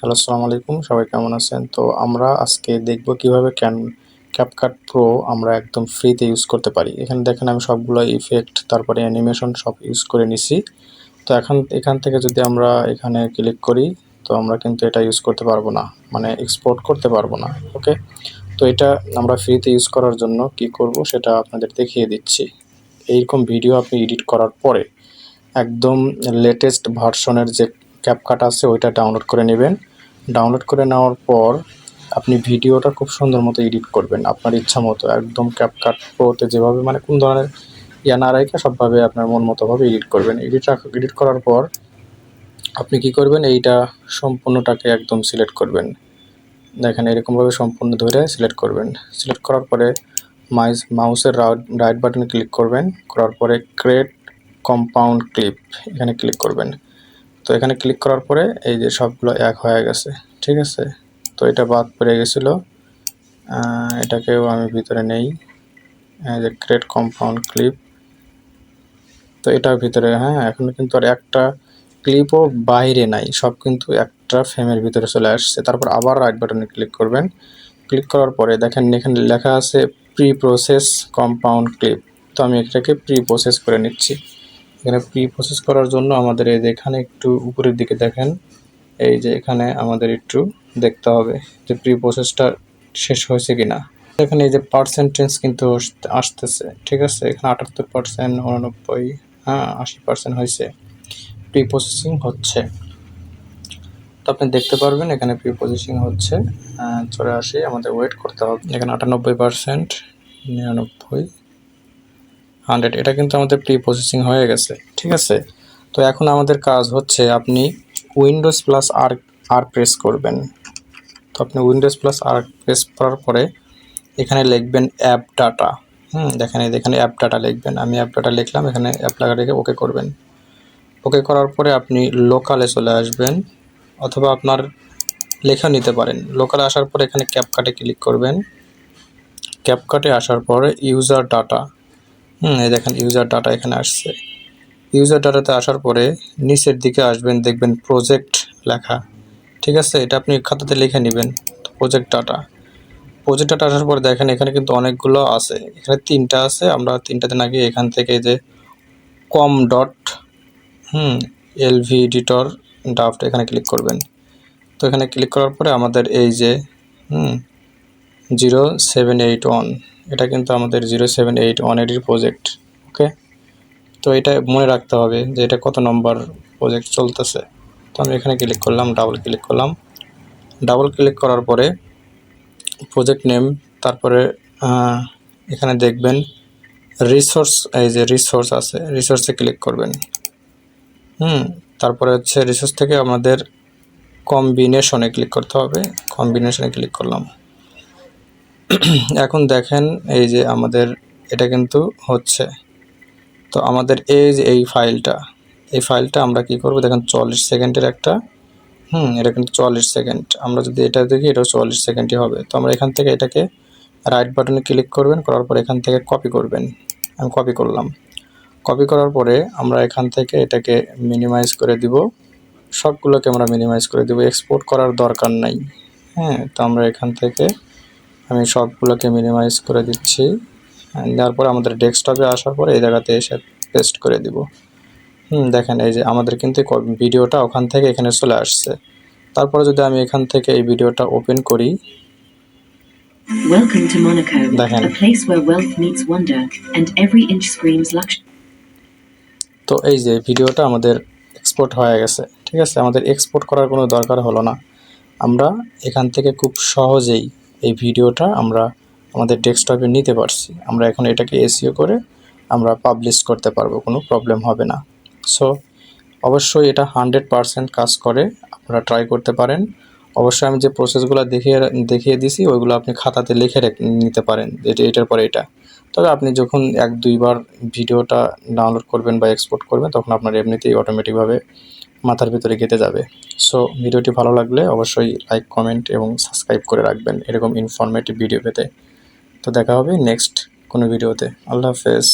Hello, আসসালামু আলাইকুম। সবাই কেমন আছেন? তো আমরা আজকে দেখব কীভাবে ক্যান ক্যাপকাট প্রো আমরা একদম ফ্রিতে ইউজ করতে পারি। এখানে দেখেন আমি সবগুলো ইফেক্ট তারপরে অ্যানিমেশন সব ইউজ করে নিছি। তো এখন, এখান থেকে যদি আমরা এখানে ক্লিক করি, তো আমরা কিন্তু এটা ইউজ করতে পারব না। মানে এক্সপোর্ট করতে পারব না ওকে তো এটা আমরা ফ্রিতে ইউজ করার জন্য কি করব সেটা আপনাদের দেখিয়ে দিচ্ছি। এইরকম ভিডিও আপনি এডিট করার পরে একদম লেটেস্ট ভার্সনের যে ক্যাপকাট আছে, ওইটা ডাউনলোড করে নেবেন। ডাউনলোড করে নেওয়ার পর আপনি ভিডিওটা খুব সুন্দর মতো এডিট করবেন। আপনার ইচ্ছা মতো একদম ক্যাপকাট প্রোতে যেভাবে মানে কোন ধরনের ইয়া না রেখে সবভাবে আপনার মন মতোভাবে এডিট করবেন। এডিট এডিট করার পর আপনি কি করবেন? এইটা সম্পূর্ণটাকে একদম সিলেক্ট করবেন। দেখেন এরকমভাবে সম্পূর্ণ ধরে সিলেক্ট করবেন। সিলেক্ট করার পরে মাইস মাউসের রাইট বাটনে ক্লিক করবেন। করার পরে ক্রেট কম্পাউন্ড ক্লিপ এখানে ক্লিক করবেন। তো এখানে ক্লিক করার পরে এই যে সবগুলো এক হয়ে গেছে, ঠিক আছে? তো এটা বাদ পড়ে গেছিল। এটাকেও আমি ভিতরে নেই। যে ক্রেট কম্পাউন্ড ক্লিপ তো এটার ভিতরে হ্যাঁ এখন কিন্তু আর একটা ক্লিপও বাইরে নাই। সব কিন্তু একটা ফ্রেমের ভিতরে চলে আসছে। তারপর আবার রাইট বাটনে ক্লিক করবেন। ক্লিক করার পরে দেখেন এখানে লেখা আছে প্রি প্রসেস কম্পাউন্ড ক্লিপ তো আমি এটাকে প্রি প্রসেস করে নিচ্ছি। এখানে প্রি প্রসেস করার জন্য আমাদের এই যে এখানে একটু উপরের দিকে দেখেন, এই যে এখানে আমাদের একটু দেখতে হবে যে প্রি প্রসেসটা শেষ হয়েছে কি না এখানে এই যে পার্সেন্টেজ কিন্তু আসতেছে, ঠিক আছে? এখানে আটাত্তর পার্সেন্ট উননব্বই হ্যাঁ আশি পার্সেন্ট হয়েছে। প্রি প্রসেসিং হচ্ছে। তো আপনি দেখতে পারবেন এখানে প্রি প্রসেসিং হচ্ছে চলে আসি, আমাদের ওয়েট করতে হবে। এখানে আটানব্বই পার্সেন্ট নিরানব্বই। হান্ড্রেড, এটা কিন্তু আমাদের প্রি প্রসেসিং হয়ে গেছে, ঠিক আছে? তো এখন আমাদের কাজ হচ্ছে আপনি উইন্ডোজ প্লাস আর আর প্রেস করবেন। তো আপনি উইন্ডোজ প্লাস আর প্রেস করার পরে এখানে লিখবেন অ্যাপ ডাটা। হুম, দেখেন এখানে অ্যাপ ডাটা লিখবেন। আমি অ্যাপ ডাটা লিখলাম, এখানে অ্যাপ লাগা রেখে ওকে করবেন। ওকে করার পরে আপনি লোকালে চলে আসবেন, অথবা আপনার লেখা নিতে পারেন। লোকালে আসার পরে এখানে ক্যাপকাটে ক্লিক করবেন। ক্যাপকাটে আসার পরে ইউজার ডাটা হুম, এই দেখেন ইউজার ডাটা এখানে আসছে। ইউজার ডাটাতে আসার পরে নিচের দিকে আসবেন, দেখবেন প্রজেক্ট লেখা। ঠিক আছে? এটা আপনি খাতাতে লিখে নেবেন প্রজেক্ট ডাটা প্রজেক্ট ডাটা আসার পরে দেখেন, এখানে কিন্তু অনেকগুলো আছে। এখানে তিনটা আছে, আমরা তিনটাতে নাকি এখান থেকে যে কম dot hmm LV editor draft এখানে ক্লিক করবেন। তো এখানে ক্লিক করার পরে আমাদের এই যে, hmm zero seven eight one এটা কিন্তু আমাদের জিরো সেভেন এইট ওয়ান এইটির প্রজেক্ট ওকে তো এটা মনে রাখতে হবে যে এটা কত নম্বর প্রজেক্ট চলতেছে। তো আমি এখানে ক্লিক করলাম ডাবল ক্লিক করলাম। ডাবল ক্লিক করার পরে প্রজেক্ট নেম তারপরে এখানে দেখবেন রিসোর্স এই যে রিসোর্স আছে রিসোর্সে ক্লিক করবেন। হুম, তারপরে হচ্ছে রিসোর্স থেকে আমাদের কম্বিনেশনে ক্লিক করতে হবে। কম্বিনেশনে ক্লিক করলাম। এখন দেখেন এই যে আমাদের এটা কিন্তু হচ্ছে। তো আমাদের এই যে এই ফাইলটা এই ফাইলটা আমরা কি করব? দেখেন চল্লিশ সেকেন্ডের একটা, হুম, এটা কিন্তু চল্লিশ সেকেন্ড। আমরা যদি এটা দেখি, এটাও চল্লিশ সেকেন্ডই হবে। তো আমরা এখান থেকে এটাকে রাইট বাটনে ক্লিক করবেন, করার পর এখান থেকে কপি করবেন। আমি কপি করলাম। কপি করার পরে আমরা এখান থেকে এটাকে মিনিমাইজ করে দিব। সবগুলোকে আমরা মিনিমাইজ করে দিব। এক্সপোর্ট করার দরকার নাই। হ্যাঁ তো আমরা এখান থেকে আমি সবগুলোকে মিনিমাইজ করে দিচ্ছি। দেওয়ার পরে আমাদের ডেস্কটপে আসার পরে এই জায়গাতে এসে পেস্ট করে দিব। হুম দেখেন এই যে আমাদের কিন্তু ভিডিওটা ওখান থেকে এখানে চলে আসছে। তারপরে যদি আমি এখান থেকে এই ভিডিওটা ওপেন করি। Welcome to Monaco, দেখেন। a place where wealth meets wonder, and every inch screams luxury. তো এই যে ভিডিওটা আমাদের এক্সপোর্ট হয়ে গেছে ঠিক আছে? আমাদের এক্সপোর্ট করার কোনো দরকার হলো না। আমরা এখান থেকে খুব সহজেই এই ভিডিওটা আমরা আমাদের ডেস্কটপে নিতে পারছি। আমরা এখন এটাকে এসিও করে আমরা পাবলিশ করতে পারব, কোনো প্রবলেম হবে না। সো, অবশ্যই এটা হান্ড্রেড পারসেন্ট কাজ করে, আপনারা ট্রাই করতে পারেন। অবশ্যই আমি যে প্রসেসগুলো দেখিয়ে দেখিয়ে দিছি, ওইগুলো আপনি খাতাতে লিখে নিতে পারেন। এটা, এটার পরে এটা। তবে আপনি যখন এক, দুইবার ভিডিওটা ডাউনলোড করবেন বা এক্সপোর্ট করবেন, তখন আপনার এমনিতেই অটোমেটিকভাবে মাথার ভিতরে গেঁথে যাবে। সো ভিডিওটি ভালো লাগলে অবশ্যই লাইক কমেন্ট এবং সাবস্ক্রাইব করে রাখবেন এরকম ইনফরমেটিভ ভিডিও পেতে। তো দেখা হবে নেক্সট কোনো ভিডিওতে আল্লাহ হাফেজ।